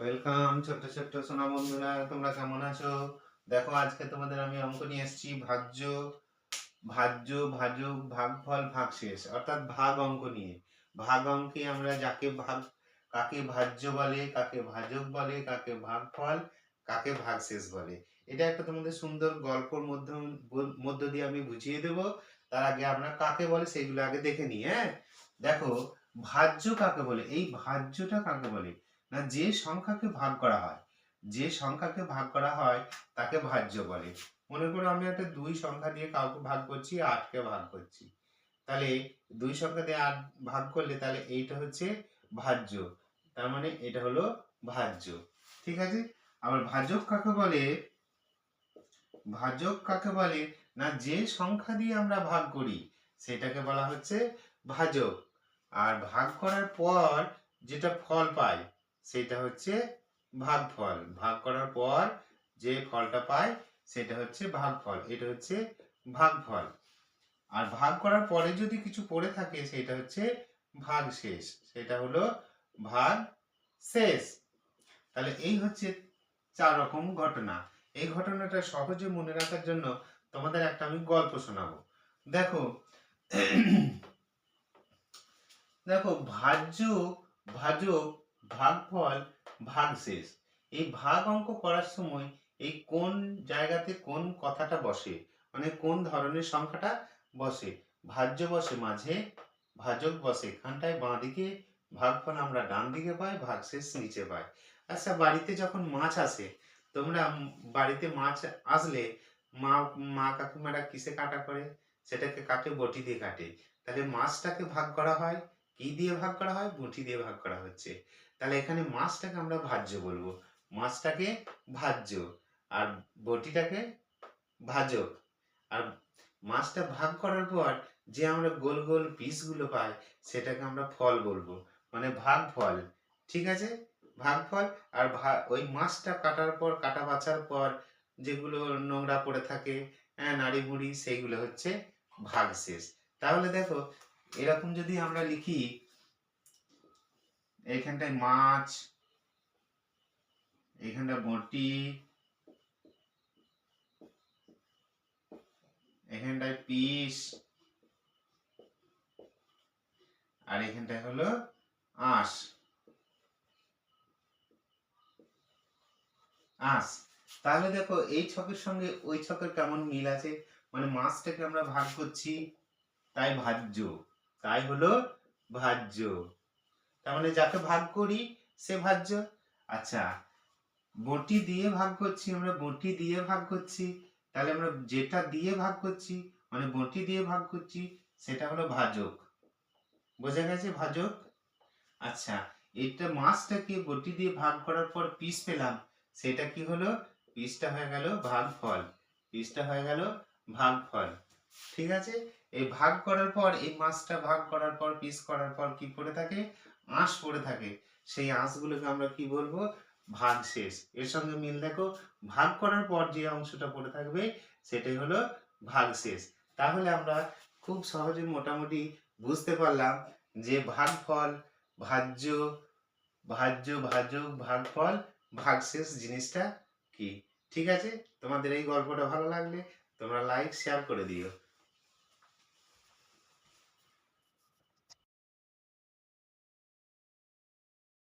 Welcome ছোট্ট ছোট্ট সোনা বন্ধুরা, তোমরা কেমন আছো? দেখো, আজকে তোমাদের আমি অঙ্ক নিয়ে এসেছি, ভাজ্য ভাজ্য ভাজক ভাগফল ভাগশেষ অর্থাৎ ভাগ অঙ্ক নিয়ে। ভাগ অঙ্কে আমরা যাকে ভাগ, কাকে ভাজ্য বলে, কাকে ভাজক বলে, কাকে ভাগফল কাকে ভাগশেষ বলে। এটা একটা তোমাদের সুন্দর গল্পর মধ্য মধ্য দিয়ে আমি বুঝিয়ে দেব। তার আগে আমরা কাকে বলে সেগুলো আগে দেখে নিই হ্যাঁ? দেখো, ভাজ্য কাকে বলে? এই ভাজ্যটা কাকে বলে? না যে সংখ্যাকে ভাগ করা হয়, যে সংখ্যাকে ভাগ করা হয় তাকে ভাজ্য বলে। মনে করো আমি একটা দুই সংখ্যা দিয়ে কাউকে ভাগ করছি, আটকে ভাগ করছি। তাহলে দুই সংখ্যা দিয়ে আট ভাগ করলে তাহলে এইটা হচ্ছে ভাজ্য। তার মানে এটা হলো ভাজ্য। ঠিক আছে? আবার ভাজক কাকে বলে? ভাজক কাকে বলে? না যে সংখ্যা দিয়ে আমরা ভাগ করি, সেটাকে বলা হচ্ছে ভাজক। আর ভাগ করার পর যেটা ফল পাই সেটা হচ্ছে ভাগফল। ভাগ করার পর যে ফলটা পায়, সেটা হচ্ছে ভাগফল। এটা হচ্ছে ভাগফল। আর ভাগ করার পরে যদি কিছু পড়ে থাকে, সেটা হচ্ছে ভাগ শেষ সেটা হলো ভাগ শেষ তাহলে এই হচ্ছে চার রকম ঘটনা। এই ঘটনাটা সহজে মনে রাখার জন্য তোমাদের একটা আমি গল্প শোনাবো। দেখো দেখো, ভাজ্য ভাজক ভাগফল ভাগশেষ এই ভাগ অঙ্ক করার সময় এই কোন জায়গাতে কোন কথাটা বসে? মানে কোন ধরনের সংখ্যাটা বসে? ভাজ্য বসে, মাঝে ভাজক বসে। এখানটায় বাঁ দিকে ভাগফল আমরা ডান দিকে পাই ভাগশেষ নিচে পাই। আচ্ছা বাড়িতে যখন মাছ আসে, তোমরা বাড়িতে মাছ আসলে মা মা কাকিমারা কিসে কাটা করে? সেটাকে কাটে বটি দিয়ে কাটে। তাহলে মাছটাকে ভাগ করা হয়, কি দিয়ে ভাগ করা হয়? বটি দিয়ে ভাগ করা হচ্ছে। তাহলে এখানে মাছটাকে আমরা ভাজ্য বলব। মাছটাকে ভাজ্য আর বটিটাকে ভাজক। আর মাছটা ভাগ করার পর যে আমরা গোল গোল পিসগুলো পাই, সেটাকে আমরা ফল বলব। মানে ভাগ ফল, ঠিক আছে? ভাগ ফল আর ওই মাছটা কাটার পর, কাটা বাছার পর যেগুলো নোংরা পড়ে থাকে হ্যাঁ নাড়ি বুড়ি সেইগুলো হচ্ছে ভাগ শেষ তাহলে দেখো, এরকম যদি আমরা লিখি এইখানটায় মাছ, এইখানটা বটি এখানটায় পিস, আর এখানটায় হলো আঁশ। আঁশ। তাহলে দেখো, এই ছকের সঙ্গে ওই ছকের কেমন মিল আছে? মানে মাছটাকে আমরা ভাগ করছি, তাই ভাজ্য। তাই হলো ভাজ্য। তার মানে যাকে ভাগ করি, সে ভাজ্য? আচ্ছা বটি দিয়ে ভাগ করছি, আমরা বটি দিয়ে ভাগ করছি, তাহলে আমরা যেটা দিয়ে ভাগ করছি মানে বটি দিয়ে ভাগ করছি, সেটা হলো ভাজক। বোঝা গেছে ভাজক? আচ্ছা এটা মাছটাকে বটি দিয়ে ভাগ করার পর পিস পেলাম, সেটা কি হলো? পিসটা হয়ে গেল ভাগফল পিসটা হয়ে গেল ভাগফল ঠিক আছে? এই ভাগ করার পর, এই মাছটা ভাগ করার পর পিস করার পর কি পড়ে থাকে? আঁশ পড়ে থাকে। সেই আঁশগুলোকে আমরা কি বলব? ভাগ শেষ। এর সঙ্গে মিল দেখো, ভাগ করার পর যে অংশটা পড়ে থাকবে, সেটাই হলো ভাগ শেষ। তাহলে আমরা খুব সহজে মোটামুটি বুঝতে পারলাম যে ভাগফল ভাজ্য ভাজ্য ভাজক ভাগফল ভাগশেষ জিনিসটা কি? ঠিক আছে? তোমাদের এই গল্পটা ভালো লাগলে তোমরা লাইক শেয়ার করে দিও।